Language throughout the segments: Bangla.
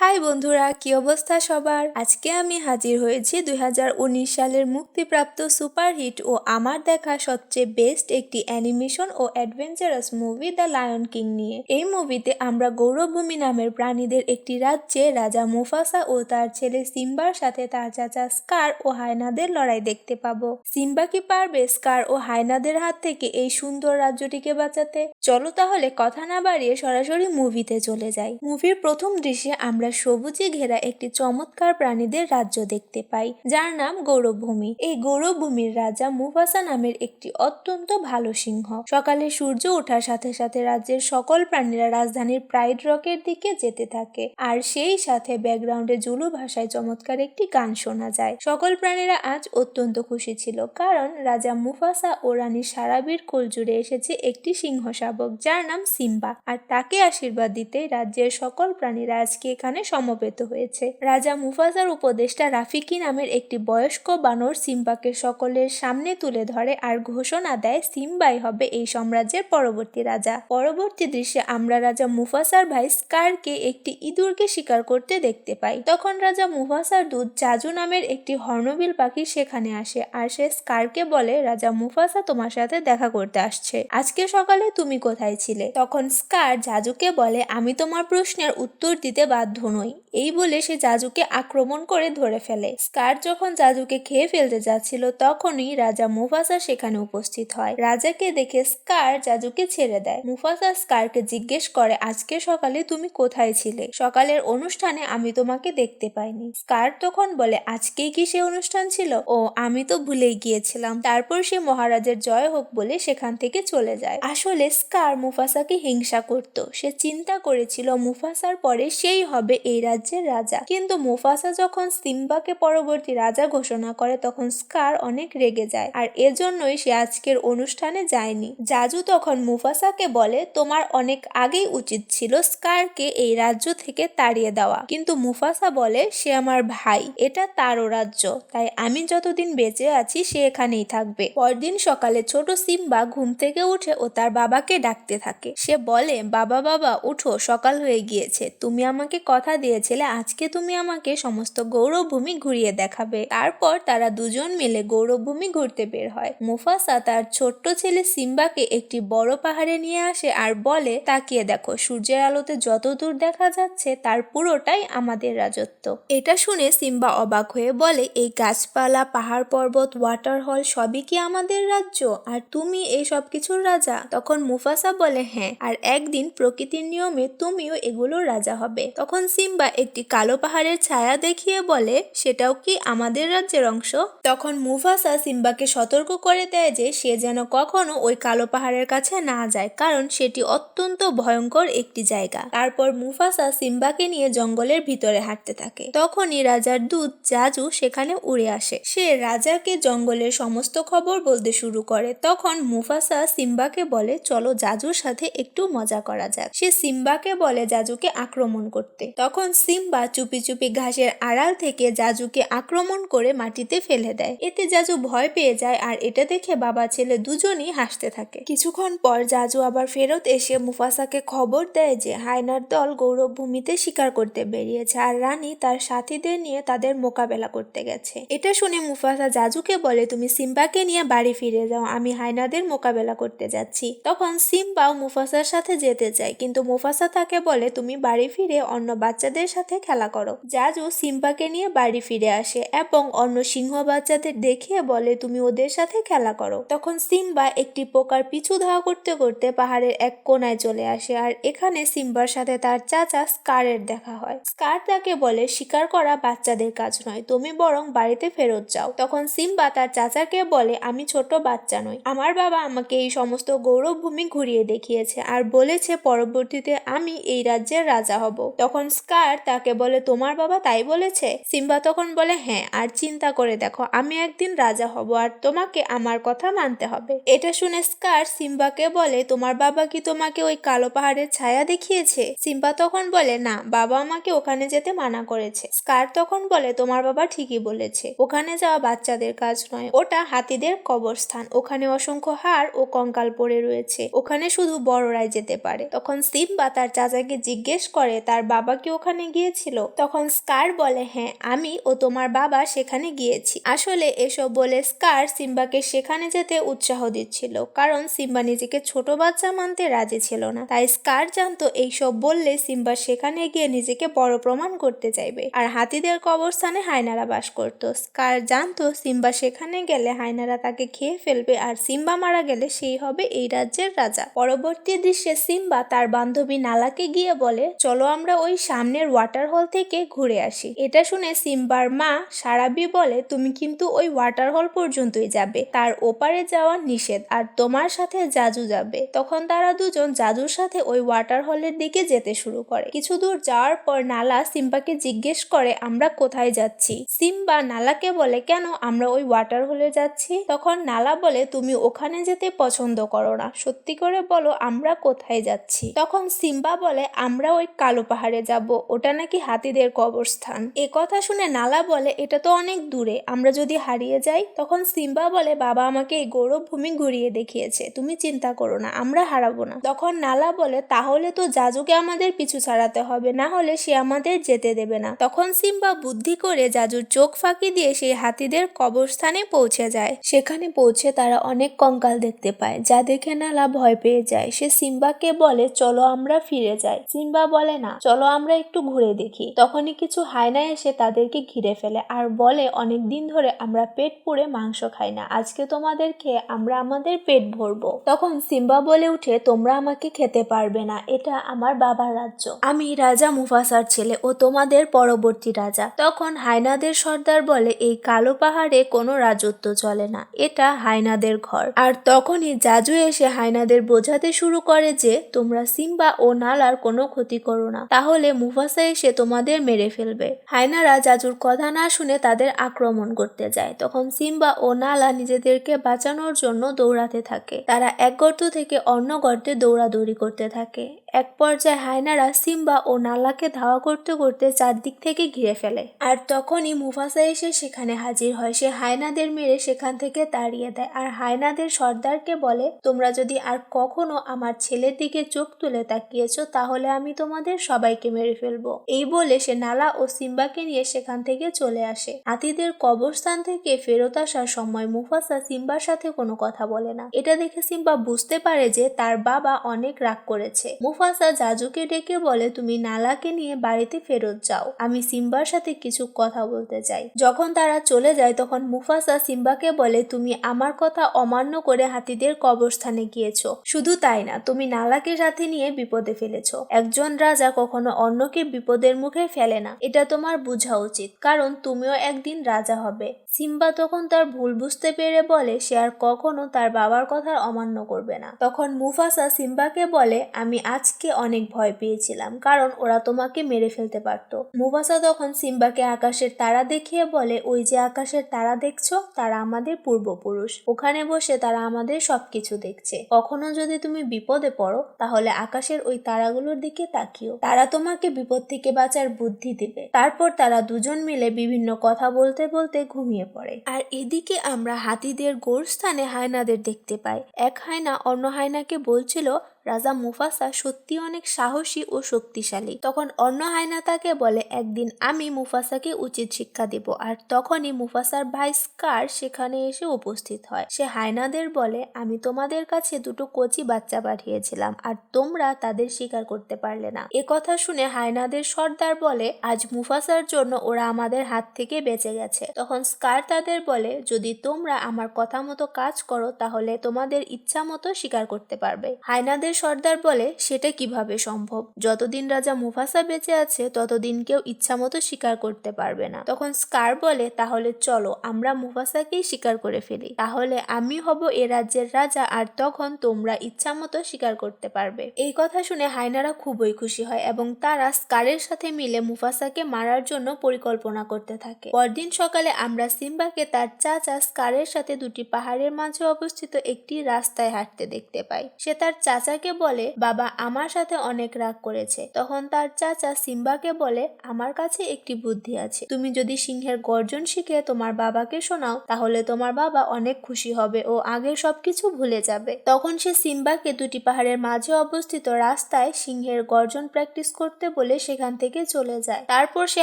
হাই বন্ধুরা, কি অবস্থা সবার? আজকে আমি হাজির হয়েছি দুই হাজার উনিশ সালের মুক্তিপ্রাপ্ত সুপারহিট ও আমার দেখা সবচেয়ে বেস্ট একটি animation O adventurous movie the lion king নিয়ে। এই মুভিতে আমরা গৌরবভূমি নামের প্রাণীদের একটি রাজ্যে রাজা মুফাসা ও তার ছেলে সিম্বার সাথে তার চাচা স্কার ও হায়নাদের লড়াই দেখতে পাবো। সিম্বা কি পারবে স্কার ও হায়নাদের হাত থেকে এই সুন্দর রাজ্যটিকে বাঁচাতে? চলো তাহলে কথা না বাড়িয়ে সরাসরি মুভিতে চলে যাই। মুভির প্রথম দৃশ্যে আমরা সবুজে ঘেরা একটি চমৎকার প্রাণীদের রাজ্য দেখতে পাই, যার নাম গৌরবভূমি এই গৌরবভূমির রাজা মুফাসা নামের একটি অত্যন্ত ভালো সিংহ। সকালে সূর্য ওঠার সাথে সাথে রাজ্যের সকল প্রাণীরা রাজধানীর প্রাইড রকের দিকে যেতে থাকে। আর সেই সাথে ব্যাকগ্রাউন্ডে জুলু ভাষায় চমৎকার একটি গান শোনা যায়। সকল প্রাণীরা আজ অত্যন্ত খুশি ছিল, কারণ রাজা মুফাসা ও রানী সারাবির কোল জুড়ে এসেছে একটি সিংহ শাবক, যার নাম সিম্বা। আর তাকে আশীর্বাদ দিতে রাজ্যের সকল প্রাণীরা আজকে এখানে সমবেত হয়েছে। রাজা মুফাসার উপদেষ্টা রাফিকি নামের একটি বয়স্ক বানর সিম্বাকে সকলের সামনে তুলে ধরে আর ঘোষণা দেয়, সিম্বাই হবে এই সাম্রাজ্যের পরবর্তী রাজা। পরবর্তী দৃশ্যে আমরা রাজা মুফাসার ভাই স্কারকে একটি ইঁদুরকে শিকার করতে দেখতে পাই। তখন রাজা মুফাসার দুধ জাজু নামের একটি হর্নবিল পাখি সেখানে আসে আর সে স্কারকে বলে, রাজা মুফাসা তোমার সাথে দেখা করতে আসছে। আজকে সকালে তুমি কোথায় ছিলে? তখন স্কার জাজুকে বলে, আমি তোমার প্রশ্নের উত্তর দিতে বাধ্য নই এই বলে সে জাজুকে আক্রমণ করে ধরে ফেলে। স্কার যখন জাজুকে খেয়ে ফেলতে যাচ্ছিল, তখনই রাজা মুফাসা সেখানে উপস্থিত হয়। রাজাকে দেখে স্কার জাজুকে ছেড়ে দেয়। মুফাসা স্কারকে জিজ্ঞেস করে, আজকে সকালে তুমি কোথায় ছিলে? সকালের অনুষ্ঠানে আমি তোমাকে দেখতে পাইনি। স্কার তখন বলে, আজকেই কি সে অনুষ্ঠান ছিল? ও, আমি তো ভুলেই গিয়েছিলাম। তারপর সে মহারাজের জয় হোক বলে সেখান থেকে চলে যায়। আসলে স্কার মুফাসাকে হিংসা করত। সে চিন্তা করেছিল, মুফাসার পরে সেই হবে এই রাজ্যের রাজা। কিন্তু মুফাসা যখন সিম্বাকে পরবর্তী রাজা ঘোষণা করে, তখন স্কার অনেক রেগে যায়। আর এজন্যই সে আজকের অনুষ্ঠানে যায়নি। জাজু তখন মুফাসাকে বলে, তোমার অনেক আগেই উচিত ছিল স্কারকে এই রাজ্য থেকে তাড়িয়ে দেওয়া। কিন্তু মুফাসা বলে, সে আমার ভাই, এটা তারও রাজ্য। তাই আমি যতদিন বেঁচে আছি, সে এখানেই থাকবে। পরদিন সকালে ছোট সিম্বা ঘুম থেকে উঠে ও তার বাবাকে ডাকতে থাকে। সে বলে, বাবা বাবা, উঠো, সকাল হয়ে গিয়েছে। তুমি আমাকে কথা দিয়েছিলে আজকে তুমি আমাকে সমস্ত গৌরবভূমি ঘুরিয়ে দেখাবে। তারপর তারা দুজন মিলে গৌরবভূমি ঘুরতে বের হয়। মুফাসা তার ছোট্ট ছেলে সিম্বাকে একটি বড় পাহাড়ে নিয়ে আসে আর বলে, তাকিয়ে দেখো, সূর্যের আলোতে যত দূর দেখা যাচ্ছে, তার পুরোটাই আমাদের রাজত্ব। এটা শুনে সিম্বা অবাক হয়ে বলে, এই গাছপালা, পাহাড় পর্বত ওয়াটার হল সবই কি আমাদের রাজ্য? আর তুমি এই সব কিছুর রাজা? তখন মুফাসা বলে হ্যাঁ আর একদিন প্রকৃতির নিয়মে তুমিও এগুলোর রাজা হবে। তখন সিম্বা একটি কালো পাহাড়ের ছায়া দেখিয়ে বলে, সেটাও কি আমাদের রাজ্যের অংশ? তখন মুফাসা সিম্বাকে সতর্ক করে দেয় যে, সে যেন কখনো ওই কালো পাহাড়ের কাছে না যায়, কারণ সেটি অত্যন্ত ভয়ঙ্কর একটি জায়গা। তারপর মুফাসা সিম্বাকে নিয়ে জঙ্গলের ভিতরে হাঁটতে থাকে। তখনই রাজার দূত জাজু সেখানে উড়ে আসে। সে রাজাকে জঙ্গলের সমস্ত খবর বলতে শুরু করে। তখন মুফাসা সিম্বাকে বলে, চলো জাজুর সাথে একটু মজা করা যাক। সে সিম্বাকে বলে জাজুকে আক্রমণ করতে। তখন সিম্বা চুপি চুপি ঘাসের আড়াল থেকে জাজুকে আক্রমণ করে মাটিতে ফেলে দেয়। এতে জাজু ভয় পেয়ে যায় আর এটা দেখে বাবা ছেলে দুজনই হাসতে থাকে। কিছুক্ষণ পর জাজু আবার ফেরত এসে মুফাসাকে খবর দেয় যে হায়নার দল গৌরব ভূমিতে শিকার করতে বেরিয়েছে আর রানী তার সাথীদের নিয়ে তাদের মোকাবেলা করতে গেছে। এটা শুনে মুফাসা জাজুকে বলে, তুমি সিম্বাকে নিয়ে বাড়ি ফিরে যাও, আমি হায়নাদের মোকাবেলা করতে যাচ্ছি। তখন সিম্বাও মুফাসার সাথে যেতে চায়, কিন্তু মুফাসা তাকে বলে, তুমি বাড়ি ফিরে অন্য বাচ্চাদের সাথে খেলা করো। জাজু সিম্বাকে নিয়ে বাড়ি ফিরে আসে এবং অন্য সিংহ বাচ্চাদের দেখিয়ে বলে, তুমি ওদের সাথে খেলা করো। তখন সিম্বা একটি পোকার পিছু ধাওয়া করতে করতে পাহাড়ের এক কোনায় চলে আসে আর এখানে সিম্বার সাথে তার চাচা স্কারের দেখা হয়। স্কার তাকে বলে, শিকার করা বাচ্চাদের কাজ নয়, তুমি বরং বাড়িতে ফেরত যাও। তখন সিম্বা তার চাচাকে বলে, আমি ছোট বাচ্চা নই, আমার বাবা আমাকে এই সমস্ত গৌরবভূমি ঘুরিয়ে দেখিয়েছে আর বলেছে পরবর্তীতে আমি এই রাজ্যের রাজা হব। তখন স্কার তাকে বলে, তোমার বাবা তাই বলেছে? সিম্বা তখন বলে হ্যাঁ আর চিন্তা করে দেখো, আমি একদিন রাজা হব আর তোমাকে আমার কথা মানতে হবে। এটা শুনে স্কার সিম্বাকে বলে, তোমার বাবা কি তোমাকে ওই কালো পাহাড়ের ছায়া দেখিয়েছে? সিম্বা তখন বলে, না, বাবা আমাকে ওখানে যেতে মানা করেছে। স্কার তখন বলে, তোমার বাবা ঠিকই বলেছে, ওখানে যাওয়া বাচ্চাদের কাজ নয়, ওটা হাতিদের কবরস্থান, ওখানে অসংখ্য হাড় ও কঙ্কাল পড়ে রয়েছে, ওখানে শুধু বড়রাই যেতে পারে। তখন সিম্বা তার চাচাকে জিজ্ঞেস করে, তার বাবা কি ওখানে গিয়েছিল, তখন স্কার বলে হ্যাঁ আমি ও তোমার বাবা সেখানে গিয়েছি। আসলে এসব বলে স্কার সিম্বাকে সেখানে যেতে উৎসাহ দিচ্ছিল, কারণ সিম্বা নিজেকে ছোট বাচ্চা মানতে রাজি ছিল না। তাই স্কার জানতো, এইসব বললে সিম্বা সেখানে গিয়ে নিজেকে বড় প্রমাণ করতে চাইবে। আর হাতিদের কবরস্থানে হায়নারা বাস করত। স্কার জানতো, সিম্বা সেখানে গেলে হায়নারা তাকে খেয়ে ফেলবে, আর সিম্বা মারা গেলে সেই হবে এই রাজ্যের রাজা। পরবর্তী দৃশ্যে সিম্বা তার বান্ধবী নালাকে গিয়ে বলে, চলো আমরা ওই সামনের ওয়াটার হল থেকে ঘুরে আসি। এটা শুনে সিম্বার মা, সারাবি বলে, তুমি কিন্তু ওই ওয়াটার হল পর্যন্তই যাবে। তার ওপারে যাওয়া নিষেধ, আর তোমার সাথে জাজু যাবে। তখন তারা দুজন জাজুর সাথে ওই ওয়াটার হলের দিকে যেতে শুরু করে। কিছু দূর যাওয়ার পর নালা সিম্বাকে জিজ্ঞেস করে, আমরা কোথায় যাচ্ছি? সিম্বা নালাকে বলে, কেন আমরা ওই ওয়াটার হলে যাচ্ছি? তখন নালা বলে, তুমি ওখানে যেতে পছন্দ করো না। সত্যি করে বলো, আমরা কোথায় যাচ্ছি? তখন সিম্বা বলে, আমরা ওই কালো পাহাড়ে যাব। ওটা নাকি হাতিদের কবরস্থান। এ কথা শুনে নালা বলে, এটা তো অনেক দূরে, আমরা যদি হারিয়ে যাই, তখন সিম্বা বলে, বাবা আমাকে এই গৌরব ভূমি ঘুরিয়ে দেখিয়েছে, তুমি চিন্তা করো না, আমরা হারাবো না। তখন নালা বলে, তাহলে তো জাজুকে আমাদের পিছু ছাড়াতে হবে, না হলে সে আমাদের যেতে দেবে না। তখন সিম্বা বুদ্ধি করে জাজুর চোখ ফাঁকি দিয়ে সেই হাতিদের কবরস্থানে পৌঁছে যায়। সেখানে পৌঁছে তারা অনেক কঙ্কাল দেখতে পায়, যা দেখে নালা ভয় পেয়ে যায়। সে সিম্বাকে বলে, চলো আমরা ফিরে যাই। সিম্বা বলে, না, চলো আমরা একটু ঘুরে দেখি। তখনই কিছু হায়না এসে তাদেরকে ঘিরে ফেলে আর বলে, অনেক দিন ধরে আমরা পেট পুড়ে মাংস খাই না। আজকে তোমাদের খেয়ে আমরা আমাদের পেট ভরবো। তখন সিম্বা বলে উঠে, তোমরা আমাকে খেতে পারবে না। এটা আমার বাবার রাজ্য। আমি রাজা মুফাসার ছেলে ও তোমাদের পরবর্তী রাজা। তখন হায়নাদের সর্দার বলে, এই কালো পাহাড়ে কোনো রাজত্ব চলে না। এটা হায়নাদের ঘর। আর তখনই জাজু এসে হায়নাদের বোঝাতে শুরু করে যে, তোমরা সিম্বা ও নালার কোনো ক্ষতি করো না। তাহলে মুফাসা এসে তোমাদের মেরে ফেলবে। হায়নারা জাজুর কথা না শুনে তাদের আক্রমণ করতে যায়। তখন সিম্বা ও নালা নিজেদেরকে বাঁচানোর জন্য দৌড়াতে থাকে। তারা এক গর্ত থেকে অন্য গর্তে দৌড়াদৌড়ি করতে থাকে। এক পর্যায়ে হায়নারা সিম্বা ও নালাকে ধাওয়া করতে করতে চারদিক থেকে ঘিরে ফেলে। আর তখনই মুফাসা এসে সেখানে হাজির হয়। সে হায়নাদের মেরে সেখান থেকে তাড়িয়ে দেয়। আর হায়নাদের সর্দারকে বলে, তোমরা যদি আর কখনো আমার ছেলের দিকে চোখ তুলে তাকিয়েছো, তাহলে আমি তোমাদের সবাইকে মেরে ফেলব। এই বলে সে নালা ও সিম্বাকে নিয়ে সেখান থেকে চলে আসে। হাতিদের কবরস্থান থেকে ফেরত আসার সময় মুফাসা সিম্বার সাথে কোনো কথা বলে না। এটা দেখে সিম্বা বুঝতে পারে যে তার বাবা অনেক রাগ করেছে। মুফাসা জাজুকে ডেকে বলে, তুমি নালাকে নিয়ে বাড়িতে ফেরত যাও। আমি সিম্বার সাথে কিছু কথা বলতে চাই। যখন তারা চলে যায়, তখন মুফাসা সিম্বাকে বলে, তুমি আমার কথা অমান্য করে হাতিদের কবরস্থানে গিয়েছো। শুধু তাই না, তুমি নালাকে সাথে নিয়ে বিপদে ফেলেছো। একজন রাজা কখনো অন্যকে বিপদের মুখে ফেলে না। এটা তোমার বোঝা উচিত, কারণ তুমিও একদিন রাজা হবে। সিম্বা তখন তার ভুল বুঝতে পেরে বলে, সে আর কখনো তার বাবার কথার অমান্য করবে না। তখন মুফাসা সিম্বাকে বলে, আমি আজকে অনেক ভয় পেয়েছিলাম, কারণ ওরা তোমাকে মেরে ফেলতে পারতো। মুফাসা তখন সিম্বাকে আকাশের তারা দেখিয়ে বলে, ওই যে আকাশের তারা দেখছ, তারা আমাদের পূর্বপুরুষ। ওখানে বসে তারা আমাদের সবকিছু দেখছে। কখনো যদি তুমি বিপদে পড়ো, তাহলে আকাশের ওই তারাগুলোর দিকে তাকিও। তারা তোমাকে বিপদ থেকে বাঁচার বুদ্ধি দিবে। তারপর তারা দুজন মিলে বিভিন্ন কথা বলতে বলতে ঘুমিয়ে পড়ে। আর এদিকে আমরা হাতিদের গোরস্থানে হায়নাদের দেখতে পাই। এক হায়না অন্য হায়নাকে বলছিল রাজা মুফাসা সত্যি অনেক সাহসী ও শক্তিশালী। তখন অন্য হায়না তাকে বলে, একদিন আমি মুফাসাকে উচিত শিক্ষা দেব। আর তখনই মুফাসার ভাই স্কার সেখানে এসে উপস্থিত হয়। সে হায়নাদের বলে, আমি তোমাদের কাছে দুটো কচি বাচ্চা পাঠিয়েছিলাম, আর তোমরা তাদের স্বীকার করতে পারলে না। কথা শুনে হায়নাদের সর্দার বলে, আজ মুফাসার জন্য ওরা আমাদের হাত থেকে বেঁচে গেছে। তখন স্কার তাদের বলে, যদি তোমরা আমার কথা মতো কাজ করো, তাহলে তোমাদের ইচ্ছা মতো স্বীকার করতে পারবে। হায়নাদের সর্দার বলে, সেটা কীভাবে সম্ভব? যতদিন রাজা মুফাসা বেঁচে আছে, ততদিন কেউ ইচ্ছা মতো স্বীকার করতে পারবে না। তখন স্কার বলে, তাহলে চলো, আমরা মুফাসাকেই স্বীকার করে ফেলি। তাহলে আমি হব এ রাজ্যের রাজা, আর তখন তোমরা ইচ্ছা মতো স্বীকার করতে পারবে। এই কথা শুনে হায়নারা খুবই খুশি হয় এবং তারা স্কারের সাথে মিলে মুফাসাকে মারার জন্য পরিকল্পনা করতে থাকে। পরদিন সকালে আমরা সিম্বাকে তার চাচা স্কারের সাথে দুটি পাহাড়ের মাঝে অবস্থিত একটি রাস্তায় হাঁটতে দেখতে পাই। সে তার চাচাকে বলে, বাবা, আমার সাথে অনেক রাগ করেছে। তখন তার চাচা সিম্বাকে বলে, আমার কাছে একটি বুদ্ধি আছে। তুমি যদি সিংহের গর্জন শিখে তোমার বাবাকে শোনাও, তাহলে তোমার বাবা অনেক খুশি হবে ও আগের সবকিছু ভুলে যাবে। তখন সে সিম্বাকে দুটি পাহাড়ের মাঝে অবস্থিত রাস্তায় সিংহের গর্জন প্র্যাকটিস করতে বলে সেখান থেকে চলে যায়। তারপর সে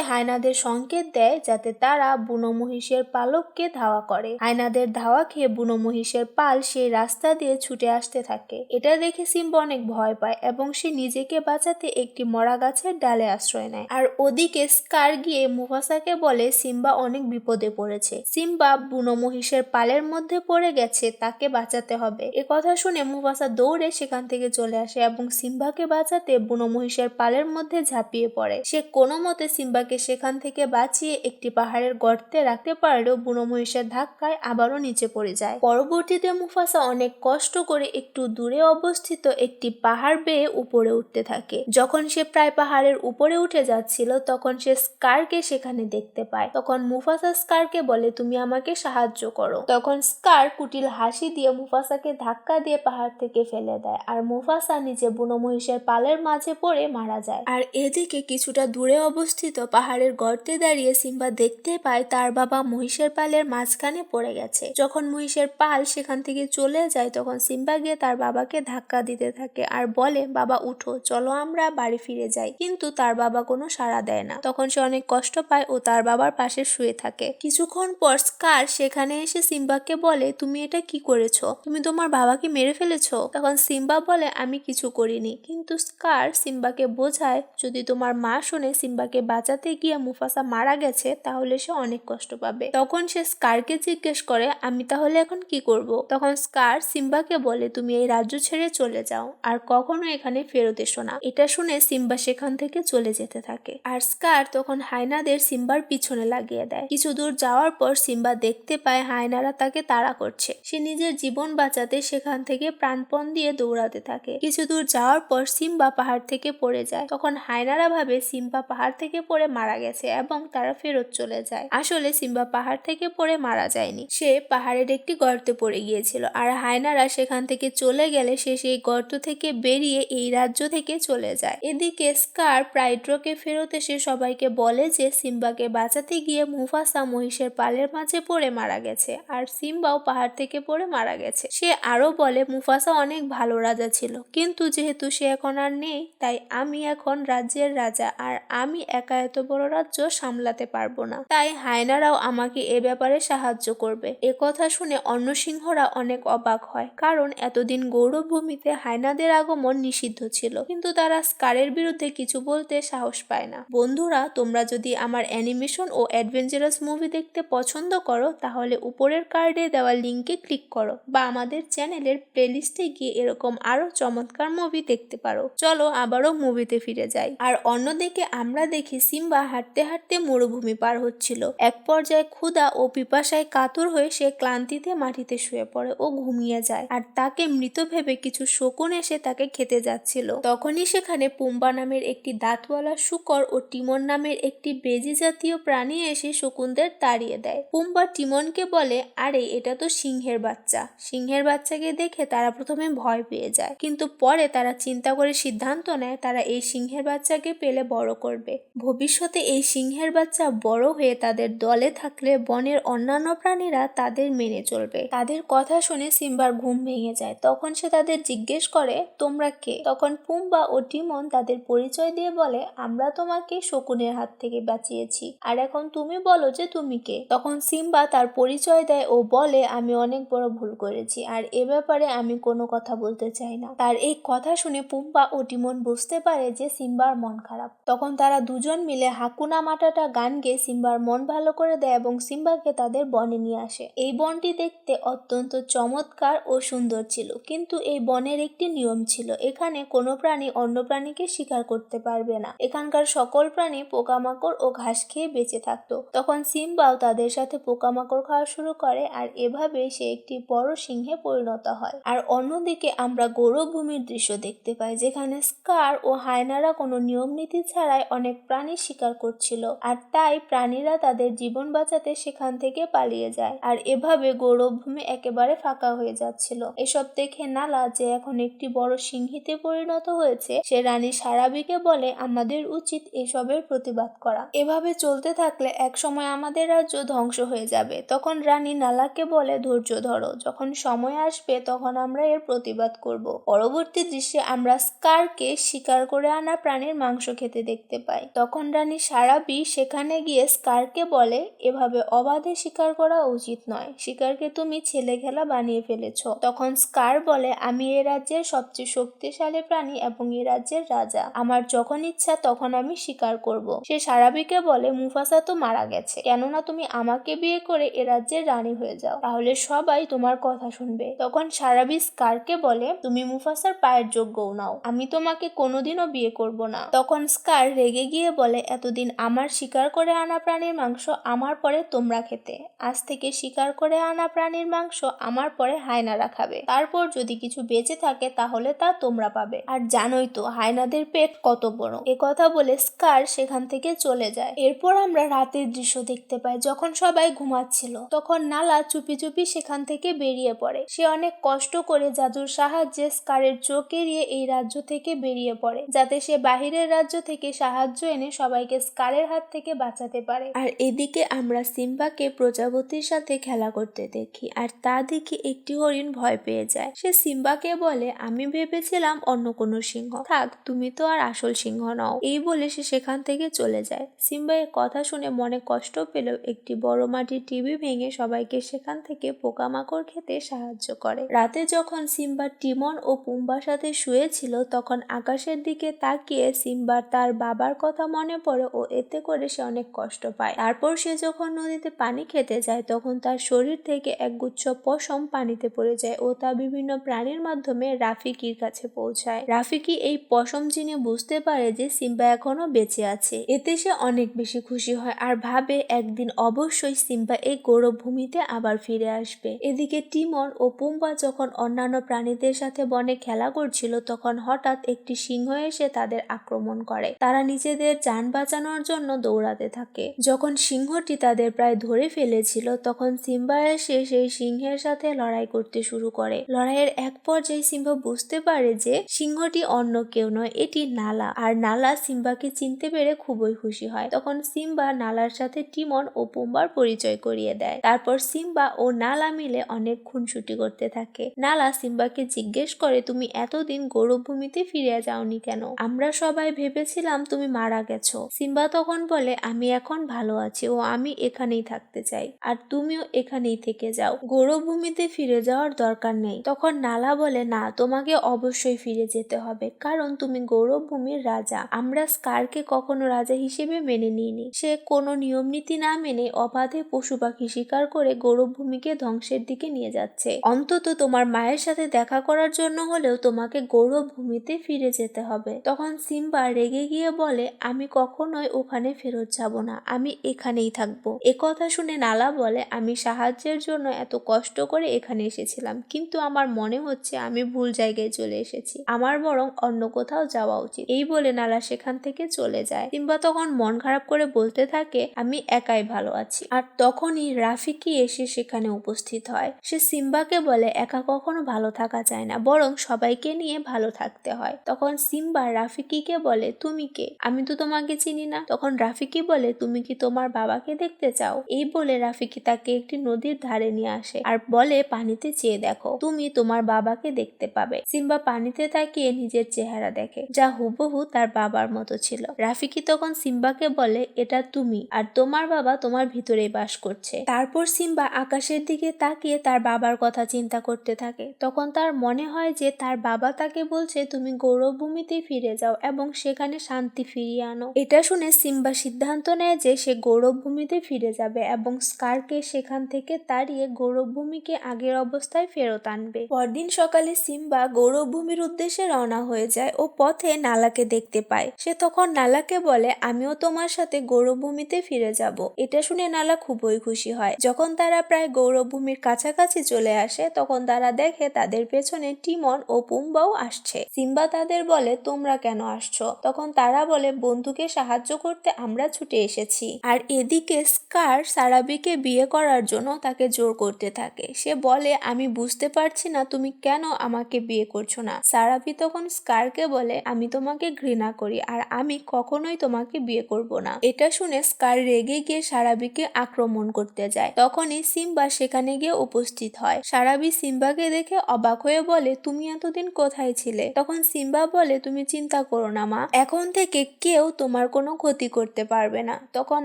হায়নাদের সংকেত দেয়, যাতে তারা বুনো মহিষের পালককে ধাওয়া করে। হায়নাদের ধাওয়া খেয়ে বুনো মহিষের পাল সেই রাস্তা দিয়ে ছুটে আসতে থাকে। এটা দেখে সিম্বা অনেক ভয় পায় এবং সে নিজেকে বাঁচাতে একটি মরা গাছের ডালে আশ্রয় নেয়। আর ওদিকে স্কার গিয়ে মুফাসাকে বলে, সিম্বা অনেক বিপদে পড়েছে। সিম্বা বুনো মহিষের পালের মধ্যে পড়ে গেছে, তাকে বাঁচাতে হবে। এ কথা শুনে মুফাসা দৌড়ে সেখান থেকে চলে আসে এবং সিম্বাকে বাঁচাতে বুনো মহিষের পালের মধ্যে ঝাঁপিয়ে পড়ে। সে কোনো মতে সিম্বাকে সেখান থেকে বাঁচিয়ে একটি পাহাড়ের গর্তে রাখতে পারলেও বুনো মহিষের ধাক্কায় আবারও নিচে পড়ে যায়। পরবর্তীতে মুফাসা অনেক কষ্ট করে একটু দূরে অবস্থিত একটি পাহাড় বেয়ে উপরে উঠতে থাকে। যখন সে প্রায় পাহাড়ের উপরে উঠে যাচ্ছিল, তখন সে স্কারকে সেখানে দেখতে পায়। তখন মুফাসা স্কারকে বলে, তুমি আমাকে সাহায্য করো। তখন স্কার কুটিল হাসি দিয়ে মুফাসাকে ধাক্কা দিয়ে পাহাড় থেকে ফেলে দেয় আর মুফাসা নিচে বুনো মহিষের পালের মাঝে পড়ে মারা যায়। আর এদিকে কিছুটা দূরে অবস্থিত পাহাড়ের গর্তে দাঁড়িয়ে সিম্বা দেখতে পায়, তার বাবা মহিষের পালের মাঝখানে পড়ে গেছে। যখন মহিষের পাল সেখান থেকে চলে যায়, তখন সিম্বা গিয়ে তার বাবাকে ধাক্কা দিতে থাকে। আর বলে, বাবা, উঠো, চলো আমরা বাড়ি ফিরে যাই। কিন্তু তার বাবা কোনো সাড়া দেয় না। তখন সে অনেক কষ্ট পায় ও তার বাবার পাশে শুয়ে থাকে। কিছুক্ষণ পর স্কার সেখানে এসে সিম্বাকে বলে, তুমি এটা কি করেছ? তুমি তোমার বাবাকে মেরে ফেলেছো? তখন সিম্বা বলে, আমি কিছু করিনি। কিন্তু স্কার সিম্বাকে বোঝায়, যদি তোমার মা শুনে সিম্বাকে বাঁচাতে গিয়ে মুফাসা মারা গেছে, তাহলে সে অনেক কষ্ট পাবে। তখন সে স্কারকে জিজ্ঞেস করে, আমি তাহলে এখন কি করব? তখন স্কার সিম্বাকে বলে, তুমি এই রাজ্য ছেড়ে চলে যাও। আর কখনো এখানে ফেরত এসো না। এটা শুনে সিম্বা সেখান থেকে চলে যেতে থাকে। আর স্কার তখন হায়নাদের সিম্বার পিছনে লাগিয়ে দেয়। কিছু দূর যাওয়ার পর সিম্বা দেখতে পায় হায়নারা তাকে তাড়া করছে। সে নিজের জীবন বাঁচাতে সেখান থেকে প্রাণপণ দিয়ে দৌড়াতে থাকে। কিছু দূর যাওয়ার পর সিম্বা পাহাড় থেকে পড়ে যায়। তখন হায়নারা ভাবে সিম্বা পাহাড় থেকে পড়ে মারা গেছে এবং তারা ফেরত চলে যায়। আসলে সিম্বা পাহাড় থেকে পড়ে মারা যায়নি। সে পাহাড়ের একটি গর্তে পড়ে গিয়েছিল। আর হায়নারা সেখান থেকে চলে গেলে সে সেই গর্ত থেকে বেরিয়ে এই রাজ্য থেকে চলে যায়। এদিকে স্কার প্রাইড্রোকে ফেরত এসে সবাইকে বলে যে, সিম্বাকে বাঁচাতে গিয়ে মুফাসা মহিষের পালের মাঝে পড়ে মারা গেছে আর সিম্বাও পাহাড় থেকে পড়ে মারা গেছে। সে আরও বলে, মুফাসা অনেক ভালো রাজা ছিল, কিন্তু যেহেতু সে এখন আর নেই, তাই আমি এখন রাজ্যের রাজা আর আমি একা এত বড় রাজ্য সামলাতে পারব না। তাই হায়নারাও আমাকে এ ব্যাপারে সাহায্য করবে। এ কথা শুনে অন্য সিংহরা অনেক অবাক হয়, কারণ এতদিন গৌরবভূমিতে হায়নাদের আগমন নিষিদ্ধ ছিল। কিন্তু তারা স্কারের বিরুদ্ধে কিছু বলতে সাহস পায় না। বন্ধুরা, তোমরা যদি আমার অ্যানিমেশন ও অ্যাডভেঞ্চারাস মুভি দেখতে পছন্দ করো, তাহলে উপরের কার্ডে দেওয়া লিঙ্কে ক্লিক করো বা আমাদের চ্যানেলের প্লেলিস্টে গিয়ে এরকম আরও চমৎকার মুভি দেখতে পারো। চলো আবারও মুভিতে ফিরে যাই। আর অন্যদিকে আমরা দেখি সিম্বা হাঁটতে হাঁটতে মরুভূমি পার হচ্ছিল। এক পর্যায়ে ক্ষুধা ও পিপাসায় কাতর হয়ে সে ক্লান্তিতে মাটিতে শুয়ে পড়ে ও ঘুমিয়ে যায়। আর তাকে মৃত ভেবে কিছু শকুন এসে তাকে খেতে যাচ্ছিল। তখনই সেখানে পুম্বা নামের একটি দাঁতওয়ালা শুকর ও টিমন নামের একটি বেজি জাতীয় প্রাণী এসে শকুনদের তাড়িয়ে দেয়। পুম্বা টিমনকে বলে, আরে, এটা তো সিংহের বাচ্চা। সিংহের বাচ্চাকে দেখে তারা প্রথমে ভয় পেয়ে যায়, কিন্তু পরে তারা চিন্তা করে সিদ্ধান্ত নেয় তারা এই সিংহের বাচ্চাকে পেলে বড় করবে। ভবিষ্যতে এই সিংহের বাচ্চা বড় হয়ে তাদের দলে থাকলে বনের অন্যান্য প্রাণীরা তাদের মেনে চলবে। তাদের কথা শুনে সিম্বার ঘুম ভেঙে যায়। তখন সে তাদের জিজ্ঞেস করে, তোমরা কে? তখন পুম্বা ও টিমন তাদের পরিচয় দিয়ে বলে, আমরা তোমাকে শকুনের হাত থেকে বাঁচিয়েছি। আর এখন তুমি বলো যে তুমি কে? তখন সিম্বা তার পরিচয় দেয় ও বলে, আমি অনেক বড় ভুল করেছি, আর এ ব্যাপারে আমি কোনো কথা বলতে চাই না। তার এই কথা শুনে পুম্বা ও টিমন বুঝতে পারে যে সিম্বার মন খারাপ। তখন তারা দুজন মিলে হাকুনা মাটাটা গান গেয়ে সিম্বার মন ভালো করে দেয় এবং সিম্বাকে তাদের বনে নিয়ে আসে। এই বনটি দেখতে অত্যন্ত চমৎকার ও সুন্দর ছিল, কিন্তু এই বনের একটি নিয়ম ছিল। এখানে কোনো প্রাণী অন্য প্রাণীকে শিকার করতে পারবে না। এখানকার সকল প্রাণী পোকামাকড় ও ঘাস খেয়ে বেঁচে থাকতো। তখন সিম্বাও তাদের সাথে পোকামাকড় খাওয়া শুরু করে আর এভাবে সে একটি বড় সিংহে পরিণত হয়। আর অন্যদিকে আমরা গৌরবভূমির দৃশ্য দেখতে পাই, যেখানে স্কার ও হায়নারা কোনো নিয়ম নীতি ছাড়াই অনেক প্রাণী শিকার করছিল আর তাই প্রাণীরা তাদের জীবন বাঁচাতে সেখান থেকে পালিয়ে যায়। আর এভাবে গৌরবভূমি একেবারে ফাঁকা হয়ে যাচ্ছিল। এসব দেখে নালা যে এখন একটি বড় সিংহীতে পরিণত হয়েছে, সে রানী সারাবিকে বলে, আমাদের উচিত এসবের প্রতিবাদ করা। এভাবে চলতে থাকলে এক সময় আমাদের রাজ্য ধ্বংস হয়ে যাবে তখন রানী নালাকে বলে, ধৈর্য ধরো। যখন সময় আসবে, তখন আমরা এর প্রতিবাদ করব। পরবর্তী দৃশ্যে আমরা স্কারকে শিকার করে আনা প্রাণীর মাংস খেতে দেখতে পাই তখন রানী সারাবি সেখানে গিয়ে স্কারকে বলে, এভাবে অবাধে শিকার করা উচিত নয়। শিকারকে তুমি ছেলে খেলা বানিয়ে ফেলেছ তখন স্কার বলে, আমি এ রাজ্যের সবচেয়ে শক্তিশালী প্রাণী এবং এ রাজ্যের রাজা। আমার যখন ইচ্ছা, তখন আমি শিকার করব। সে সারাবিকে বলে, মুফাসা তো মারা গেছে। কেননা তুমি আমাকে বিয়ে করে এ রাজ্যের রানী হয়ে যাও। তাহলে সবাই তোমার কথা শুনবে। তখন সারাবি স্কারকে বলে, তুমি মুফাসার পায়ের যোগ্যও নাও। আমি তোমাকে কোনোদিনও বিয়ে করব না। তখন স্কার রেগে গিয়ে বলে, এতদিন আমার শিকার করে আনা প্রাণীর মাংস আমার পরে তোমরা খেতে। আজ থেকে শিকার করে আনা প্রাণীর মাংস আমার পরে হায়নারা খাবে তারপর যদি কিছু বেঁচে থাকে তাহলে তা তোমরা পাবে। আর জানোই তো, হায়নাদের পেট কত বড়। এ কথা বলে স্কার সেখান থেকে চলে যায়। এরপর আমরা রাতের দৃশ্য দেখতে পাই, যখন সবাই ঘুমাচ্ছিল। তখন নালা চুপি চুপি সেখান থেকে বেরিয়ে পড়ে। সে অনেক কষ্ট করে জাদুর সাহায্যে স্কারের চোখ এড়িয়ে এই রাজ্য থেকে বেরিয়ে পড়ে, যাতে সে বাহিরের রাজ্য থেকে সাহায্য এনে সবাইকে স্কারের হাত থেকে বাঁচাতে পারে। আর এদিকে আমরা সিম্বাকে প্রজাপতির সাথে খেলা করতে দেখি, আর তা দেখে একটি হরিণ ভয় পেয়ে যায়। সে সিম্বাকে বলে আমি ভেবেছিলাম অন্য কোনো সিংহ। থাক, তুমি তো আর আসল সিংহ নও। এই বলে সে সেখান থেকে চলে যায়। সিম্বা এর কথা শুনে মনে কষ্ট পেলেও একটি বড় মাটির টিভি ভেঙে সবাইকে সেখান থেকে পোকামাকড় খেতে সাহায্য করে। রাতে যখন সিম্বা টিমন ও পুম্বার সাথে শুয়েছিল, তখন আকাশের দিকে তাকিয়ে সিম্বার তার বাবার কথা মনে পড়ে ও এতে করে সে অনেক কষ্ট পায়। তারপর সে যখন নদীতে পানি খেতে যায়, তখন তার শরীর থেকে একগুচ্ছ পশম পানিতে পড়ে যায় ও তা বিভিন্ন প্রাণীর মাধ্যমে রাফিকির কাছে পৌঁছায়। রাফিকি এই পশম চিনে বুঝতে পারে যে সিম্বা এখনও বেঁচে আছে। এতে সে অনেক বেশি খুশি হয় আর ভাবে একদিন অবশ্যই সিম্বা এই গৌরব ভূমিতে আবার ফিরে আসবে। এদিকে টিমন ও পুম্বা যখন অন্যান্য প্রাণীদের সাথে বনে খেলা করছিল, তখন হঠাৎ একটি সিংহ এসে তাদের আক্রমণ করে। তারা নিজেদের যান বাঁচানোর জন্য দৌড়াতে থাকে। যখন সিংহটি তাদের প্রায় ধরে ফেলেছিল, তখন সিম্বা এসে সেই সিংহের সাথে লড়াই করতে শুরু করে। লড়াইয়ের এক পর্যায়ে সিম্বা বুঝতে পারে যে সিংহটি অন্য কেউ নয়, এটি নালা। আর নালা সিম্বাকে চিনতে পেরে খুবই খুশি হয়। তখন সিম্বা নালার সাথে টিমন ও পুম্বার পরিচয় করিয়ে দেয়। তারপর সিম্বা ও নালা মিলে অনেক খুনসুটি করতে থাকে। নালা সিম্বাকে জিজ্ঞেস করে, তুমি এতদিন গৌরবভূমিতে ফিরে যাওনি কেন? আমরা সবাই ভেবেছিলাম তুমি মারা গেছো। সিম্বা তখন বলে, আমি এখন ভালো আছি ও আমি এখানেই থাকতে চাই। আর তুমিও এখানেই থেকে যাও। গৌরবভূমিতে ফিরে যাওয়ার দরকার নেই। তখন নালা বলে, না তোমাকে অবশ্যই ফিরে যেতে হবে। কারণ তুমি গৌরবভূমির রাজা। আমরা স্কারকে কখনো রাজা হিসেবে মেনে নিইনি। সে কোনো নিয়ম নীতি না মেনে অবাধে পশু পাখি শিকার করে গৌরবভূমিকে ধ্বংসের দিকে নিয়ে যাচ্ছে। অন্তত তোমার মায়ের সাথে দেখা করার জন্য হলেও তোমাকে গৌরবভূমিতে ফিরে যেতে হবে। তখন সিম্বা রেগে গিয়ে বলে, আমি কখনোই ওখানে ফেরত যাব না। আমি এখানেই থাকব। কথা শুনে নালা বলে, আমি সাহায্যের জন্য এত কষ্ট করে এখানে এসেছিলাম। কিন্তু আমার মনে হচ্ছে আমি ভুল জায়গায় চলে এসেছি। আমার বরং অন্য কোথাও যাওয়া উচিত। এই বলে নালা সেখান থেকে চলে যায়। সিম্বা তখন মন খারাপ করে বলতে থাকে, আমি একাই ভালো আছি। আর তখনই রাফিকি এসে সেখানে উপস্থিত হয়। সে সিম্বাকে বলে, একা কখনো ভালো থাকা যায় না, বরং সবাইকে নিয়ে ভালো থাকতে হয়। তখন সিম্বা রাফিকিকে বলে, তুমি কে? আমি তো তোমাকে চিনি না। তখন রাফিকি বলে, তুমি কি তোমার বাবাকে দেখতে চাও? এই বলে রাফিকি তাকে একটি নদীর ধারে নিয়ে আসে আর বলে, পানিতে চেয়ে দেখো, তুমি তোমার বাবাকে দেখতে পাবে। সিম্বা পানিতে তাকিয়ে নিজের চেহারা দেখে, যা হুবহু তার বাবার মতো ছিল। রাফিকি তখন সিম্বাকে বলে, এটা তুমি আর তোমার বাবা তোমার ভিতরেই বাস করছে। তারপর সিম্বা আকাশের দিকে তাকিয়ে তার বাবার কথা চিন্তা করতে থাকে। তখন তার মনে হয় যে তার বাবা তাকে বলছে, তুমি গৌরবভূমিতে ফিরে যাও এবং সেখানে শান্তি ফিরিয়ে আনো। এটা শুনে সিম্বা সিদ্ধান্ত নেয় যে সে গৌরবভূমিতে ফিরে যাবে এবং স্কারকে সেখান থেকে তাড়িয়ে গৌরবভূমিকে আগের অবস্থায় ফেরত আনবে। পরদিন সকালে সিম্বা গৌরবভূমির উদ্দেশ্যে রওনা হয়ে যায় ও পথে নালাকে দেখতে পায়। সে তখন নালাকে বলে, আমিও তোমার সাথে গৌরবভূমিতে ফিরে যাব। এটা শুনে নালা খুবই খুশি হয়। যখন তারা প্রায় গৌরবভূমির কাছাকাছি চলে আসে, তখন তারা দেখে তাদের পেছনে টিমন ও পুম্বাও আসছে। সিম্বা তাদের বলে, তোমরা কেন আসছো? তখন তারা বলে, বন্ধুকে সাহায্য করতে আমরা ছুটে এসেছি। আর এদিকে স্কার সারাবিকে বিয়ে করার জন্য তাকে জোর করতে থাকে। সে বলে, আমি বুঝতে পারছি না তুমি কেন আমাকে আমাকে বিয়ে করছ না। সারাবি তখন স্কারকে বলে, আমি তোমাকে ঘৃণা করি আর আমি কখনোই তোমাকে বিয়ে করব না। এটা শুনে স্কার রেগে গিয়ে সারাবিকে আক্রমণ করতে যায়। তখনই সিম্বা সেখানে গিয়ে উপস্থিত হয়। সারাবি সিম্বাকে দেখে অবাক হয়ে বলে, তুমি এতদিন কোথায় ছিলে? তখন সিম্বা বলে, তুমি চিন্তা করো না মা, এখন থেকে কেউ তোমার কোনো ক্ষতি করতে পারবে না। তখন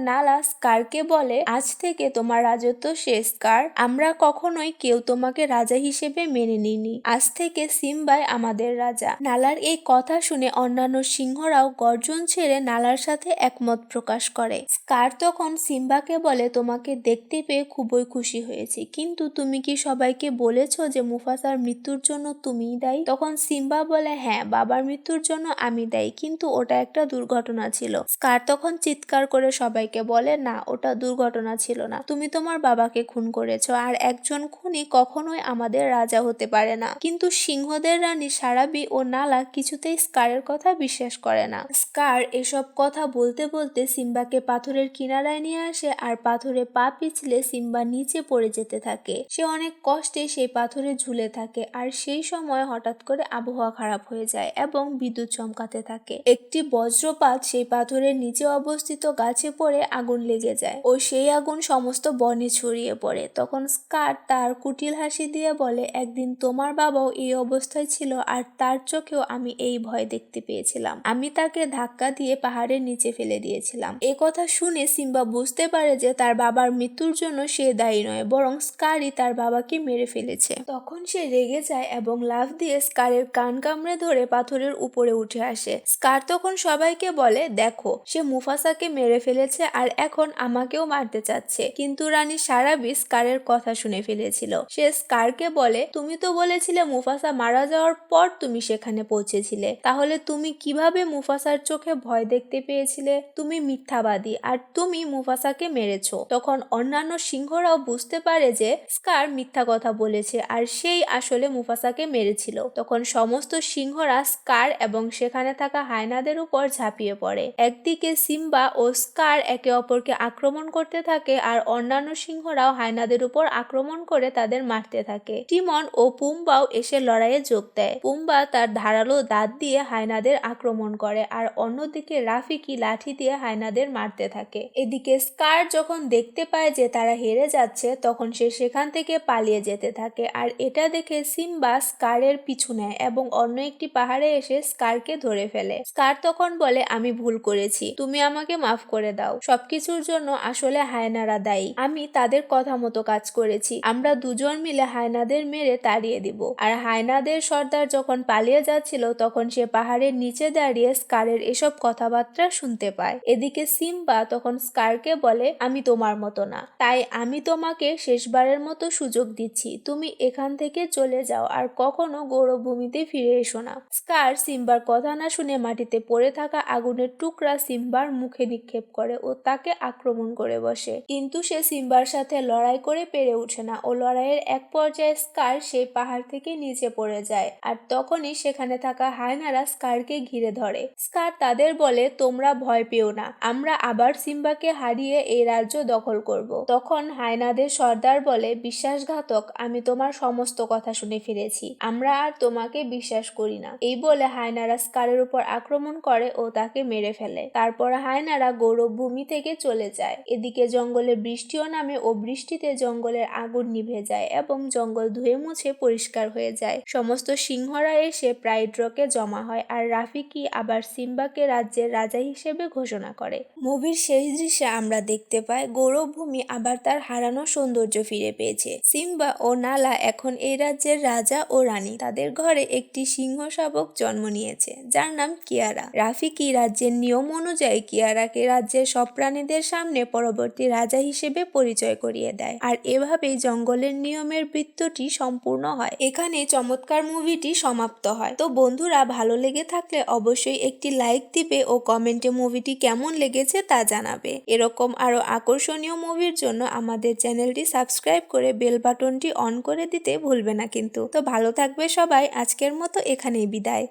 নালা স্কারকে বলে, আজ থেকে তোমার রাজত্ব শেষ, স্কার। আমরা কখনোই কেউ তোমাকে রাজা হিসেবে মেনে নিনি আজ থেকে সিম্বাই আমাদের রাজা। নালার এই কথা শুনে অন্যান্য সিংহরাও গর্জন ছেড়ে নালার সাথে একমত প্রকাশ করে। স্কার তখন সিম্বাকে বলে, তোমাকে দেখতে পেয়ে খুবই খুশি হয়েছি। কিন্তু তুমি কি সবাইকে বলেছ যে মুফাসার মৃত্যুর জন্য তুমিই দায়ী? তখন সিম্বা বলে হ্যাঁ বাবার মৃত্যুর জন্য আমি দায়ী, কিন্তু ওটা একটা দুর্ঘটনা ছিল। স্কার তখন চিৎকার করে সবাইকে বলে, না, ওটা দুর্ঘটনা ছিল না। তুমি তোমার বাবাকে খুন করেছ, আর একজন খুনি কখনোই আমাদের রাজা হতে পারে না। কিন্তু সিংহদের রানী সারাবি ও নালা কিছুতেই স্কারের কথা বিশ্বাস করে না। স্কার এসব কথা বলতে বলতে সিম্বাকে পাথরের কিনারায় নিয়ে আসে আর পাথরে পা পিছলে সিম্বা নিচে পড়ে যেতে থাকে। সে অনেক কষ্টে সেই পাথরে ঝুলে থাকে আর সেই সময় হঠাৎ করে আবহাওয়া খারাপ হয়ে যায় এবং বিদ্যুৎ চমকাতে থাকে। একটি বজ্রপাত সেই পাথরের নিচে অবস্থিত গাছে পড়ে আগুন লেগে যায় ও সেই আগুন সমস্ত বনে ছড়িয়ে পড়ে। তখন স্কার তার কুটিল হাসি দিয়ে বলে, একদিন তোমার বাবাও এই অবস্থায় ছিল আর তার চোখেও আমি এই ভয় দেখতে পেয়েছিলাম। আমি তাকে ধাক্কা দিয়ে পাহাড়ের নিচে ফেলে দিয়েছিলাম। এ কথা শুনে সিম্বা বুঝতে পারে যে তার বাবার মৃত্যুর জন্য সে দায়ী নয়, বরং স্কারই তার বাবাকে মেরে ফেলেছে। তখন সে রেগে যায় এবং লাফ দিয়ে স্কারের কান কামড়ে ধরে পাথরের উপরে উঠে আসে। স্কার তখন সবাইকে বলে, দেখো, সে মুফাসাকে মেরে ফেলেছে আর এখন আমাকেও মারতে চাচ্ছে। কিন্তু রানী সারাবি স্কারের কথা শুনে ফেলেছিল। সে স্কারকে বলে, তুমি তো বলেছিলে মুফাসা মারা যাওয়ার পর তুমি সেখানে পৌঁছেছিলে। তাহলে তুমি কীভাবে মুফাসার চোখে ভয় দেখতে পেয়েছিলে? তুমি মিথ্যাবাদী আর তুমি মুফাসাকে মেরেছো। তখন অন্যান্য সিংহরাও বুঝতে পারে যে স্কার মিথ্যা কথা বলেছে আর সেই আসলে মুফাসাকে মেরেছিল। তখন সমস্ত সিংহরা স্কার এবং সেখানে থাকা হায়নাদের উপর ঝাঁপিয়ে পড়ে। একদিকে সিম্বা ও স্কার একে অপরকে আক্রমণ করতে থাকে আর অন্যান্য সিংহরাও হায়নাদের উপর আক্রমণ করে তাদের মারতে থাকে। টিমন ও পুম্বাও এসে লড়াইয়ে যোগ দেয়। পুম্বা তার ধারালো দাঁত দিয়ে হায়নাদের আক্রমণ করে আর অন্যদিকে রাফিকি লাঠি দিয়ে হায়নাদের মারতে থাকে। এদিকে স্কার যখন দেখতে পায় যে তারা হেরে যাচ্ছে, তখন সে সেখান থেকে পালিয়ে যেতে থাকে আর এটা দেখে সিম্বা স্কারের পিছু নেয় এবং অন্য একটি পাহাড়ে এসে স্কারকে ধরে ফেলে। স্কার তখন বলে, আমি ভুল করেছি, তুমি আমাকে মাফ করে দাও। সবকিছুর জন্য আসলে হায়নারা দায়ী। আমি তাদের কথা মতো কাজ করেছি। আমরা দুজন মিলে হায়নাদের মেরে তাড়িয়ে দিব। আর হায়নাদের সর্দার যখন পালিয়ে যাচ্ছিল, তখন সে পাহাড়ের নিচে দাঁড়িয়ে স্কারের এসব কথাবার্তা শুনতে পায়। এদিকে সিম্বা তখন স্কারকে বলে, আমি তোমার মতো না। তাই আমি তোমাকে শেষবারের মতো সুযোগ দিচ্ছি। তুমি এখান থেকে চলে যাও আর কখনো গৌরবভূমিতে ফিরে এসো না। স্কার সিম্বার কথা না শুনে মাটিতে পড়ে থাকা আগুনের টুকরা সিম্বার মুখে নিক্ষেপ করে ও তাকে আক্রমণ করে বসে। কিন্তু সে সিম্বার সাথে লড়াই করে পেরে ওঠে না। ও লড়াইয়ের এক পর্যায়ে স্কার সেই পাহাড় থেকে নিচে পড়ে যায়। আর তখনই সেখানে থাকা হায়নারা স্কারকে ঘিরে ধরে। স্কার তাদের বলে, তোমরা ভয় পেও না। আমরা আবার সিম্বাকে হারিয়ে এই রাজ্য দখল করব। তখন হায়নাদের সর্দার বলে, বিশ্বাসঘাতক, আমি তোমার সমস্ত কথা শুনে ফিরেছি। আমরা আর তোমাকে বিশ্বাস করি না। এই বলে হায়নারা স্কারের উপর আক্রমণ করে ও তাকে মেরে ফেলে। তারপর হায়নারা গৌরব ভূমি থেকে চলে যায়। এদিকে জঙ্গলে বৃষ্টিও নামে ও বৃষ্টিতে জঙ্গলের আগুন নিভে যায় এবং জঙ্গল ধুয়ে মুছে পরিষ্কার হয়ে যায়। সমস্ত সিংহরা এসে রকে জমা হয় আর রাফিকি আবার সিম্বাকে রাজ্যের রাজা হিসেবে ঘোষণা করে। মুভির শেষ দৃশ্যে আমরা দেখতে পাই গৌরবভূমি আবার তার হারানো সৌন্দর্য ফিরে পেয়েছে। সিম্বা ও নালা এখন এই রাজ্যের রাজা ও রানী। তাদের ঘরে একটি সিংহ শাবক জন্ম নিয়েছে, যার নাম কিয়ারা। রাফিকি রাজ্যের নিয়ম অনুযায়ী কিয়ারাকে রাজ্যের সব প্রাণীদের সামনে পরবর্তী রাজা হিসেবে পরিচয় করিয়ে দেয়। আর এভাবেই জঙ্গলের নিয়মের বৃত্তটি সম্পূর্ণ হয়। এখানে চমৎকার মুভিটি সমাপ্ত হয়। তো বন্ধুরা, ভালো লেগে থাকলে অবশ্যই একটি লাইক দিবে ও কমেন্টে মুভিটি কেমন লেগেছে তা জানাবে। এরকম আরও আকর্ষণীয় মুভির জন্য আমাদের চ্যানেলটি সাবস্ক্রাইব করে বেল বাটনটি অন করে দিতে ভুলবে না কিন্তু। তো ভালো থাকবে সবাই, আজকের মতো এখানেই বিদায়।